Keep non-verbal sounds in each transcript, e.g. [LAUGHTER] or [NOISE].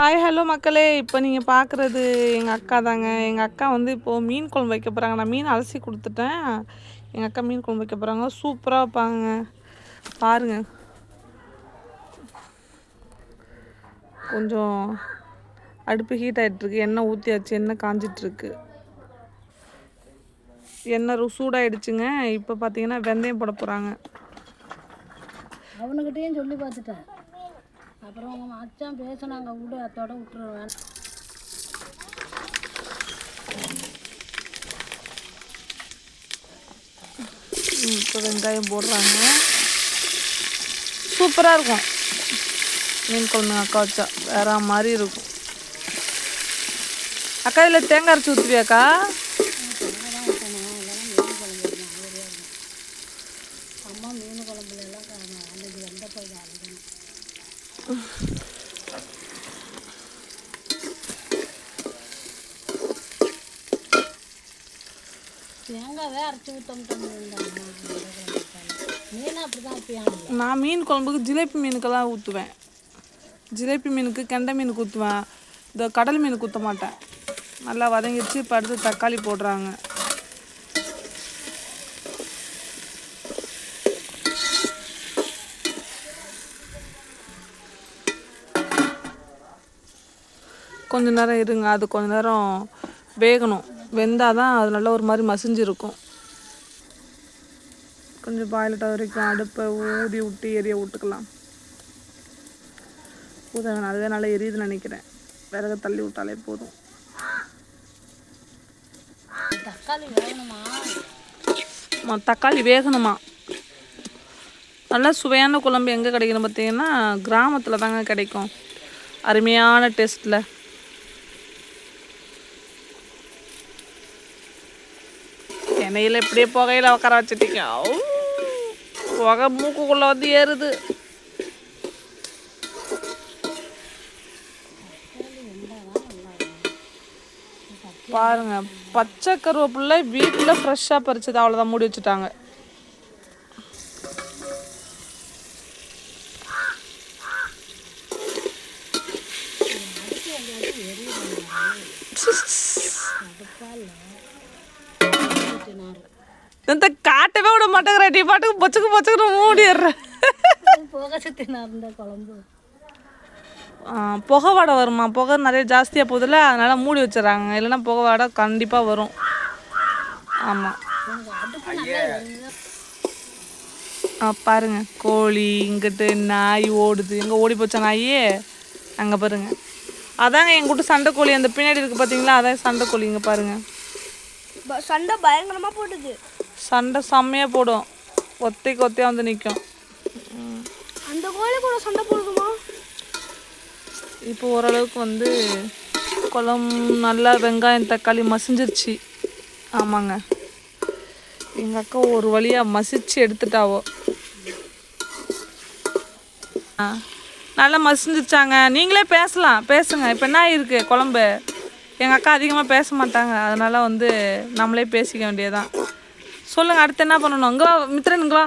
Hi hello மக்களே. இப்போ நீங்கள் பார்க்குறது எங்கள் அக்கா தாங்க. எங்கள் அக்கா வந்து இப்போது மீன் குழம்பு வைக்க போகிறாங்க நான் மீன் அலசி கொடுத்துட்டேன். எங்கள் அக்கா மீன் குழம்பு வைக்க போகிறாங்க சூப்பராக வைப்பாங்க. பாருங்க. கொஞ்சம் அடுப்பு ஹீட் ஆகிட்டுருக்கு எண்ணெய் ஊற்றியாச்சு எண்ணெய் காஞ்சிட்ருக்கு எண்ணெய் ரு- சூடாயிடுச்சுங்க. இப்போ பார்த்தீங்கன்னா வெந்தயம் போட போகிறாங்க அவனுக்கிட்டேயும் சொல்லி பார்த்துட்டேன். அப்புறம் உங்கள் மச்சான் பேசினாங்க விடு அத்தோட விட்டுருவேன். இப்போ வெங்காயம் போடுறாங்க. சூப்பராக இருக்கும். மீன் குழம்பு அக்கா வச்சா. வேற மாதிரி இருக்கும். அக்கா இதில் தேங்காய் அரைச்சி ஊற்றுவியாக்கா அம்மா மீன் குழம்புல எல்லாம் காணும் அன்னைக்கு வந்தப்போ இது அழுகணும் தேங்காவே அரைச்சி ஊற்றோம் நான் மீன் குழம்புக்கு ஜிலேபி மீனுக்கெல்லாம் ஊற்றுவேன் ஜிலேபி மீனுக்கு கெண்டை மீனுக்கு ஊற்றுவேன் இந்த கடல் மீனுக்கு ஊற்ற மாட்டேன். நல்லா வதங்கிடுச்சு இப்போ அடுத்து தக்காளி போடுறாங்க. கொஞ்ச நேரம் இருங்க அது கொஞ்ச நேரம் வேகணும். வெந்தால் தான் அது நல்லா ஒரு மாதிரி மசிஞ்சிருக்கும். கொஞ்சம் பாயிலட் வரைக்கும் அடுப்பை ஊதி விட்டு எரிய விட்டுக்கலாம். ஊத வேணாம் அதுவே நல்லா எரியுதுன்னு நினைக்கிறேன். விறகு தள்ளி விட்டாலே போதும். தக்காளி வேகணுமா? தக்காளி வேகணுமா? நல்லா சுவையான குழம்பு எங்கே கிடைக்கணும் பார்த்தீங்கன்னா கிராமத்தில் தாங்க கிடைக்கும். அருமையான டேஸ்ட்டில் எண்ணெயில் இப்படியே புகையில உட்கார வச்சுட்டீங்க. புகை மூக்குக்குள்ளே வந்து ஏறுது. பாருங்க பச்சை கருவேப்பிலை வீட்டில் ஃப்ரெஷ்ஷாக பறிச்சது. அவ்வளோதான் மூடி வச்சுட்டாங்க. இந்த காட்டவே விட மாட்டேங்கிற. நீ பாட்டுக்கு பொச்சுக்கு பொச்சுக்கு மூடிடுற. போக சுத்தினா இருந்த குழம்பு. புகை வாடை வருமா? புகை நிறைய ஜாஸ்தியாக போகுதுல்ல அதனால மூடி வச்சிடறாங்க. இல்லைன்னா புகை வாடை கண்டிப்பாக வரும். ஆமாம் பாருங்க. கோழி இங்கிட்டு நாய் ஓடுது. எங்கே ஓடி போச்சா நாய்? அங்கே பாருங்க. அதாங்க எங்கள் வீட்டு சண்டை கோழி. அந்த பின்னாடி இருக்கு பார்த்தீங்களா அதான் சண்டை கோழி. இங்கே பாருங்க. சண்டை பயங்கரமாக போட்டுது. சண்டை செம்மையாக போடும். ஒத்தைக்கு ஒத்தையாக வந்து நிற்கும் அந்த கோழி கூட சண்டை போடுமா இப்போ ஓரளவுக்கு வந்து குழம்பு நல்லா வெங்காயம் தக்காளி மசிஞ்சிருச்சு. ஆமாங்க. எங்கள் அக்கா ஒரு வழியாக மசிச்சு எடுத்துட்டாவோ. ஆ. நல்லா மசிஞ்சிருச்சாங்க. நீங்களே பேசலாம். பேசுங்க. இப்போ என்ன இருக்கு குழம்பு? எங்கள் அக்கா அதிகமாக பேச மாட்டாங்க. அதனால் வந்து நம்மளே பேசிக்க வேண்டியதுதான். சொல்லுங்கள் அடுத்து என்ன பண்ணணும்? இங்கே வா மித்ரன் இங்கே வா.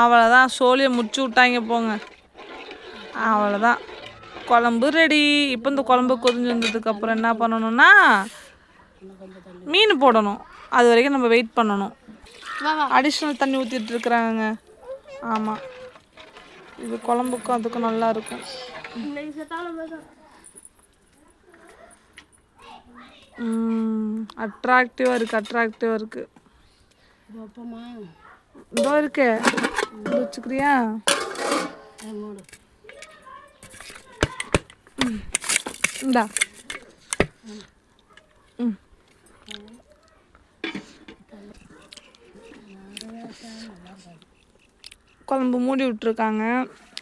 அவ்வளோதான் சோழியை முடிச்சு விட்டாங்க போங்க. அவ்வளோதான் குழம்பு ரெடி இப்போ இந்த குழம்பு கொதிஞ்சு வந்ததுக்கப்புறம் என்ன பண்ணணும்னா மீன் போடணும். அது வரைக்கும் நம்ம வெயிட் பண்ணணும். அடிஷ்னல் தண்ணி ஊற்றிட்டு இருக்கிறாங்க ஆமாம் இது குழம்புக்கும் அதுக்கும் நல்லா இருக்கும் அட்ராக்டிவாக இருக்குது அட்ராக்டிவாக இருக்குது இதோ இருக்கே. வச்சுக்கிறியா? இந்தா. ம். குழம்பு மூடி விட்டுருக்காங்க.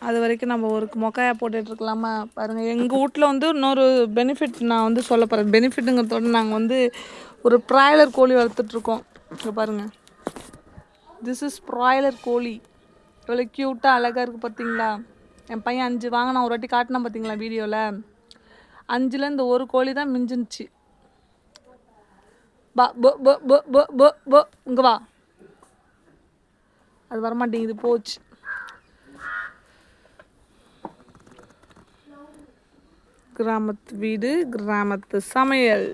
அது வரைக்கும் நம்ம ஒரு மொக்காயா போட்டுட்டு இருக்கலாமா? பாருங்கள் எங்கள் வீட்டில் வந்து இன்னொரு பெனிஃபிட் நான் வந்து சொல்ல போகிறேன் பெனிஃபிட்டுங்கிறதோட நாங்கள் வந்து ஒரு ப்ராய்லர் கோழி வளர்த்துட்ருக்கோம் இங்கே பாருங்கள் திஸ் இஸ் ப்ராய்லர் கோழி. எவ்வளோ க்யூட்டாக அழகாக இருக்குது பார்த்தீங்களா என் பையன் அஞ்சு வாங்கினான். ஒரு வாட்டி காட்டினான் பார்த்தீங்களா வீடியோவில் அஞ்சில் இந்த ஒரு கோழி தான் மிஞ்சினுச்சு. பா போ போ போ போ போ இங்கே வா. அது வரமாட்டேங்குது போச்சு. கிராமத்து வீடு கிராமத்து சமையல்.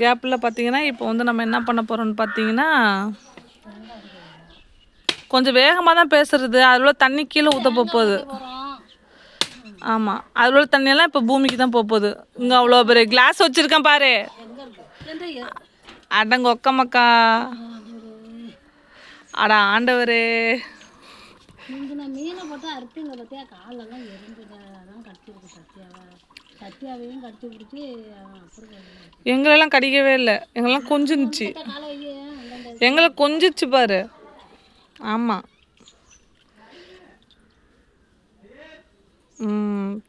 கேப்பில் பார்த்தீங்கன்னா இப்போ வந்து நம்ம என்ன பண்ண போகிறோம்னு பார்த்தீங்கன்னா கொஞ்சம் வேகமாக தான் பேசுறது. அதில் உள்ள தண்ணி கீழே ஊற்ற போகுது. ஆமாம் அதில் உள்ள தண்ணியெல்லாம் இப்போ பூமிக்கு தான் போகுது. இங்கே அவ்வளோ பெரிய கிளாஸ் வச்சுருக்கேன் பாரு. அடங்க ஒக்கமக்கா. அட ஆண்டவரே. மீனை போட்டு பார்த்தியா காலெல்லாம் சத்யாவை. சத்யாவையும் கடிச்சு பிடிச்சி எங்களெல்லாம் கடிக்கவே இல்லை. எங்களெல்லாம் கொஞ்சிருந்துச்சு எங்களை கொஞ்சிச்சு பாரு. ஆமாம்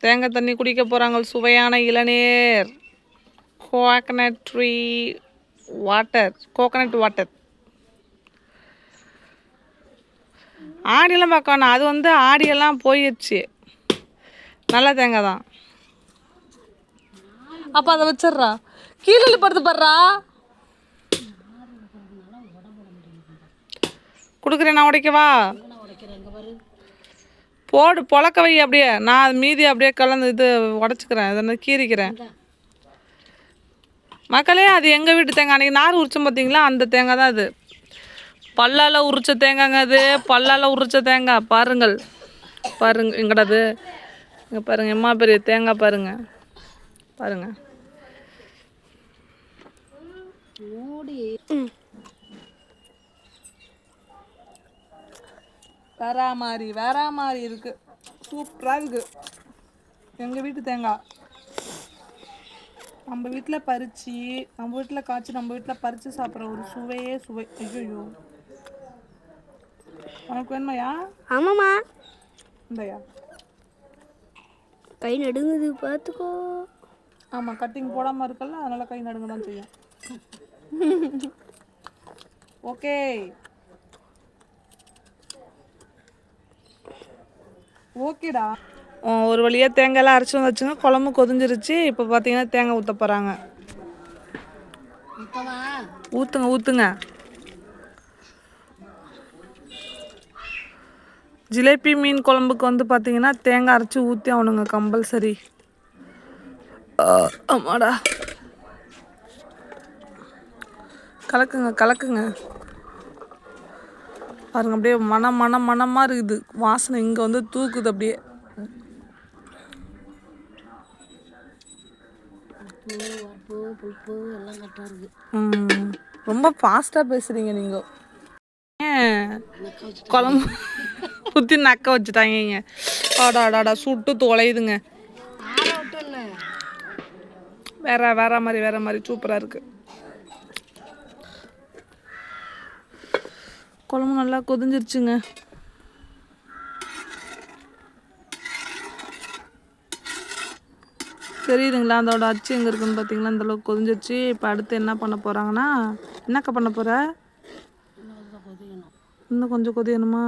தேங்காய் தண்ணி குடிக்க போகிறாங்க சுவையான இளநீர். Coconut tree water coconut water ஆடியெல்லாம் பார்க்க வேணாம். அது வந்து ஆடியெல்லாம் போயிடுச்சு நல்ல தேங்காய் தான். அப்போ அதை வச்சிட்றா. கீழே படுத்து பாடுறா கொடுக்குறேன் நான் உடைக்கவா போடு பொழக்க வை அப்படியே. நான் மீதி அப்படியே கலந்து இது உடச்சிக்கிறேன். இதை கீறிக்கிறேன். மக்களே அது எங்கள் வீட்டு தேங்காய்? அன்றைக்கி நார் உரிச்சோம் பார்த்தீங்களா அந்த தேங்காய் தான் அது. பல்லால் உரிச்ச தேங்காய்ங்க அது. பல்லால் உரிச்ச தேங்காய். பாருங்கள். பாருங்க எங்கடாது இங்கே பாருங்கள் எம்மா பெரிய தேங்காய் பாருங்க. பாருங்க. வேற மாதிரி வேற மாதிரி இருக்கு. சூப்பராக இருக்கு. எங்கள் வீட்டு தேங்காய்? நம்ம வீட்டில் பறித்து நம்ம வீட்டில் காய்ச்சி நம்ம வீட்டில் பறித்து சாப்பிட்ற ஒரு சுவையே சுவை. ஐயோ உனக்கு வேணுமாயா ஆமாம்மா. இந்தாயா கை நடுங்குது பார்த்துக்கோ. ஆமாம் கட்டிங் போடாமல் இருக்கல அதனால் கை நடுங்க தான் செய்யும். ஓகே. ஓகேடா. ஒரு வழியாக தேங்காயெல்லாம் அரைச்சி வச்சுங்க. குழம்பு கொதிஞ்சிருச்சு. இப்போ பார்த்தீங்கன்னா தேங்காய் ஊற்ற போகிறாங்க ஊற்றுங்க ஊற்றுங்க ஜிலேபி மீன் குழம்புக்கு வந்து பார்த்தீங்கன்னா தேங்காய் அரைச்சி ஊற்றி அவனுங்க கம்பல்சரி. ஆமாடா. கலக்குங்க கலக்குங்க. பாருங்க அப்படியே மனம் மனம் மனமாக இருக்குது. வாசனை இங்கே வந்து தூக்குது அப்படியே. எல்லாம் கரெக்டாக இருக்குது ரொம்ப ஃபாஸ்ட்டாக பேசுகிறீங்க நீங்கள் குழம்பு ஊற்றி நக்க வச்சுட்டாங்க ஆடாடாடா சுட்டு தொலையுதுங்க. வேற வேற மாதிரி வேற மாதிரி சூப்பராக இருக்கு. குழம்பு நல்லா கொதிஞ்சிருச்சுங்க. தெரியுதுங்களா? அதோட அச்சு எங்கே இருக்குதுன்னு பார்த்தீங்களா அந்தளவுக்கு கொதிஞ்சிச்சு இப்போ அடுத்து என்ன பண்ண போகிறாங்கன்னா என்னக்கா பண்ண போகிற இன்னும் கொஞ்சம் கொதியணுமா?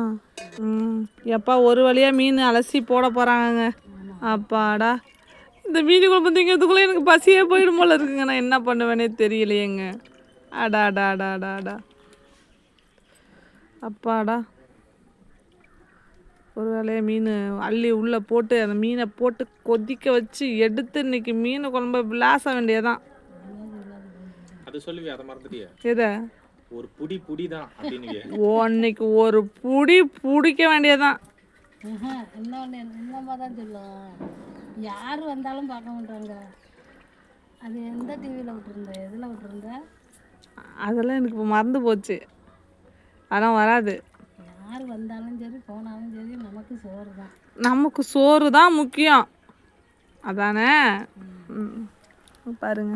ம். எப்பா ஒரு வழியாக மீன் அலசி போட போகிறாங்கங்க அப்பாடா. இந்த மீன் குழம்பு திங்கிறதுக்குள்ளே எனக்கு பசியே போயிடும் போல இருக்குங்க. நான் என்ன பண்ணுவேனே தெரியலையேங்க. அடா அடா அடா அடா அடா அப்பாடா. ஒரு வேலையை மீன் அள்ளி உள்ளே போட்டு அந்த மீனை போட்டு கொதிக்க வச்சு எடுத்து இன்னைக்கு மீன் குழம்ப விளாச வேண்டியதான் அது சொல்லுவியா அதை மறந்துட்டியா? எதை? ஒரு புடி புடி தான் அன்னைக்கு ஒரு புடி பிடிக்க வேண்டியதான் இன்னொன்று இன்னமா தான் சொல்லும் யார் வந்தாலும் பார்க்க மாட்டாங்க. அது எந்த டிவியில் விட்டுருந்த எதில் விட்டுருந்த? அதெல்லாம் எனக்கு இப்போ மறந்து போச்சு. அதெல்லாம் வராது. யார் வந்தாலும் சரி போனாலும் சரி நமக்கு சோறு தான். நமக்கு சோறு தான் முக்கியம். அதானே. பாருங்க.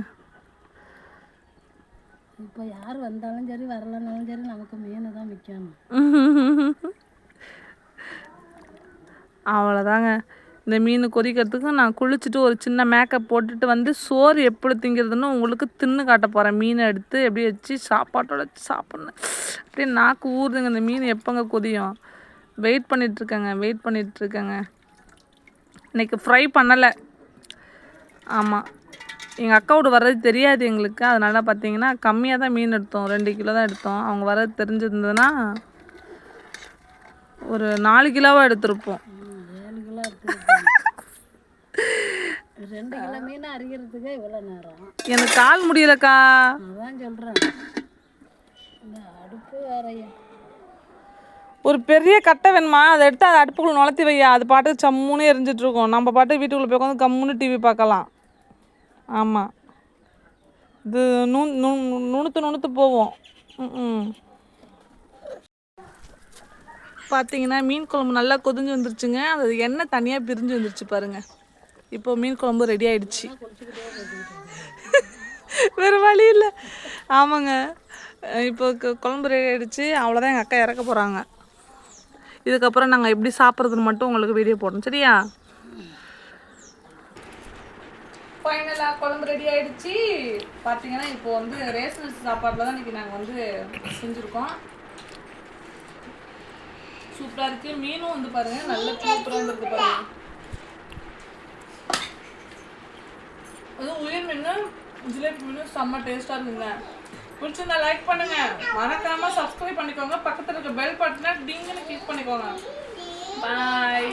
இப்போ யார் வந்தாலும் சரி வரலனாலும் சரி நமக்கு மீன் தான் முக்கியம் [LAUGHS] அவ்வளோதாங்க இந்த மீன் கொதிக்கிறதுக்கு நான் குளிச்சுட்டு ஒரு சின்ன மேக்கப் போட்டுட்டு வந்து சோறு எப்படி திங்கிறதுன்னு உங்களுக்கு தின்னு காட்ட போகிறேன் மீனை எடுத்து எப்படி வச்சு சாப்பாட்டோட வச்சு சாப்பிட்ணும். அப்படியே நாக்கு ஊறுதுங்க. இந்த மீன் எப்போங்க கொதியும்? வெயிட் பண்ணிகிட்ருக்கேங்க வெயிட் பண்ணிகிட்ருக்கேங்க இன்னைக்கு ஃப்ரை பண்ணலை. ஆமாம் எங்கள் அக்காவோட வர்றது தெரியாது எங்களுக்கு. அதனால பார்த்தீங்கன்னா கம்மியாக தான் மீன் எடுத்தோம். ரெண்டு கிலோ தான் எடுத்தோம். அவங்க வர்றது தெரிஞ்சிருந்ததுன்னா ஒரு நாலு கிலோவாக எடுத்திருப்போம் ம், ஏழு கிலோ இருக்குது ரெண்டு கிலோ மீன் அரிக்கிறதுக்கே இவ்வளோ நேரம். எனக்கு கால் முடியலக்கா. அதான் சொல்கிறேன் இந்த அடுப்பு வேறையா ஒரு பெரிய கட்டை வேணுமா? அதை எடுத்து அதை அடுப்புக்குள்ள நுழத்தி வையா. அது பாட்டுக்கு சம்முன்னு எரிஞ்சிட்டு இருக்கும். நம்ம பாட்டு வீட்டுக்குள்ளே போய் உட்காந்து கம்முன்னு டிவி பார்க்கலாம். ஆமாம் இது நூ நூ நுணுத்து நுணுத்து போவோம். ம் பார்த்தீங்கன்னா மீன் குழம்பு நல்லா கொதிஞ்சு வந்துருச்சுங்க. அது எண்ணெய் தனியாக பிரிஞ்சு வந்துருச்சு பாருங்க. இப்போ மீன் குழம்பு ரெடி ஆயிடுச்சு. வேறு வழி இல்லை. ஆமாங்க. இப்போ குழம்பு ரெடி ஆகிடுச்சு அவ்வளோதான் எங்கள் அக்கா இறக்க போகிறாங்க இதுக்கப்புறம் நாங்கள் எப்படி சாப்பிட்றதுன்னு மட்டும் உங்களுக்கு வீடியோ போடணும் சரியா? ஃபைனலாக குழம்பு ரெடி ஆகிடுச்சி பார்த்தீங்கன்னா இப்போ வந்து ரேஷன் அரிசி சாப்பாட்டில் தான் இன்றைக்கி நாங்கள் வந்து செஞ்சுருக்கோம். சூப்பராக இருக்குது மீனும் வந்து பாருங்கள் நல்ல சூப்பராக வந்துருக்கு பாருங்கள் அதுவும் உயிர் மீன் ஜிலேபி மீன் செம்ம டேஸ்ட்டாக இருக்குங்க. பிடிச்சிருந்தா லைக் பண்ணுங்க. மறக்காம சப்ஸ்கிரைப் பண்ணிக்கோங்க. பக்கத்தில் இருக்க பெல் பட்டனை டிங்குன்னு கிளிக் பண்ணிக்கோங்க. பாய்